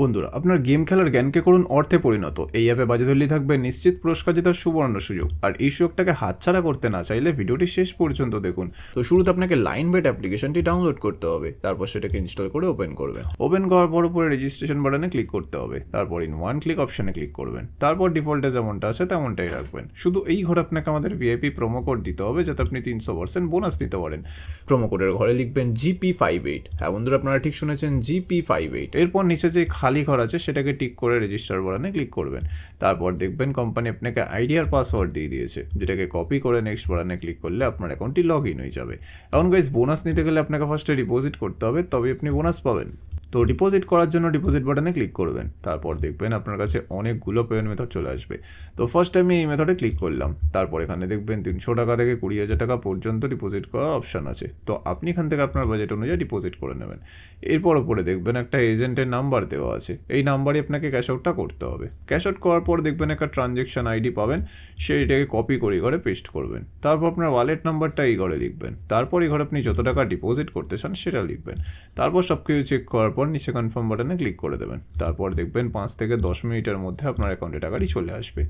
বন্ধুরা, আপনার গেম খেলার জ্ঞানকে করুন অর্থে পরিণত। এই অ্যাপে বাজে ধরলেই থাকবে নিশ্চিত পুরস্কার জেতার সুবর্ণ সুযোগ। আর এই সুযোগটাকে হাতছাড়া করতে না চাইলে ভিডিওটি শেষ পর্যন্ত দেখুন। তো শুরুতে আপনাকে লাইন বেট অ্যাপ্লিকেশনটি ডাউনলোড করতে হবে। তারপর সেটাকে ইনস্টল করে ওপেন করবেন। ওপেন করার পর উপরে রেজিস্ট্রেশন বাটনে ক্লিক করতে হবে। তারপর ইন ওয়ান ক্লিক অপশনে ক্লিক করবেন। তারপর ডিফল্টে যেমনটা আছে তেমনটাই রাখবেন। শুধু এই ঘরে আপনাকে আমাদের ভিআইপি প্রোমো কোড দিতে হবে যাতে আপনি তিনশো পার্সেন্ট বোনাস দিতে পারেন। প্রোমো কোডের ঘরে লিখবেন জিপি ফাইভ এইট। হ্যাঁ বন্ধুরা, আপনারা ঠিক শুনেছেন জিপি ফাইভ এইট। এরপর নিচে যে খালি ঘর আছে, সেটাকে টিক করে রেজিস্টার বাটনে ক্লিক করবেন। তারপর দেখবেন কোম্পানি আপনাকে আইডিয়ার পাসওয়ার্ড দিয়ে দিয়েছে, যেটাকে কপি করে নেক্সট বাটনে ক্লিক করলে আপনার অ্যাকাউন্টটি লগ ইন হয়ে যাবে। এখন গাইজ বোনাস নিতে গেলে আপনাকে ফার্স্টে ডিপোজিট করতে হবে তবে আপনি বোনাস পাবেন। তো ডিপোজিট করার জন্য ডিপোজিট বাটনে ক্লিক করবেন। তারপর দেখবেন আপনার কাছে অনেকগুলো পেমেন্ট মেথড চলে আসবে। তো ফার্স্ট আমি এই মেথডে ক্লিক করলাম। তারপর এখানে দেখবেন তিনশো টাকা থেকে কুড়ি হাজার টাকা পর্যন্ত ডিপোজিট করার অপশান আছে। তো আপনি এখান থেকে আপনার বাজেট অনুযায়ী ডিপোজিট করে নেবেন। এরপর ওপরে দেখবেন একটা এজেন্টের নাম্বার দেওয়া আছে। এই নাম্বারই আপনাকে ক্যাশ আউটটা করতে হবে। ক্যাশ আউট করার পর দেখবেন একটা ট্রানজ্যাকশন আইডি পাবেন। সেইটাকে কপি করে ঘরে পেস্ট করবেন। তারপর আপনার ওয়ালেট নাম্বারটা এই ঘরে লিখবেন। তারপর এই ঘরে আপনি যত টাকা ডিপোজিট করতে চান সেটা লিখবেন। তারপর সব কিছু চেক করার পর নিচে কনফার্ম বাটনে ক্লিক করে দেবেন। তারপর দেখবেন পাঁচ থেকে দশ মিনিটের মধ্যে আপনার অ্যাকাউন্টে টাকাটি চলে আসবে।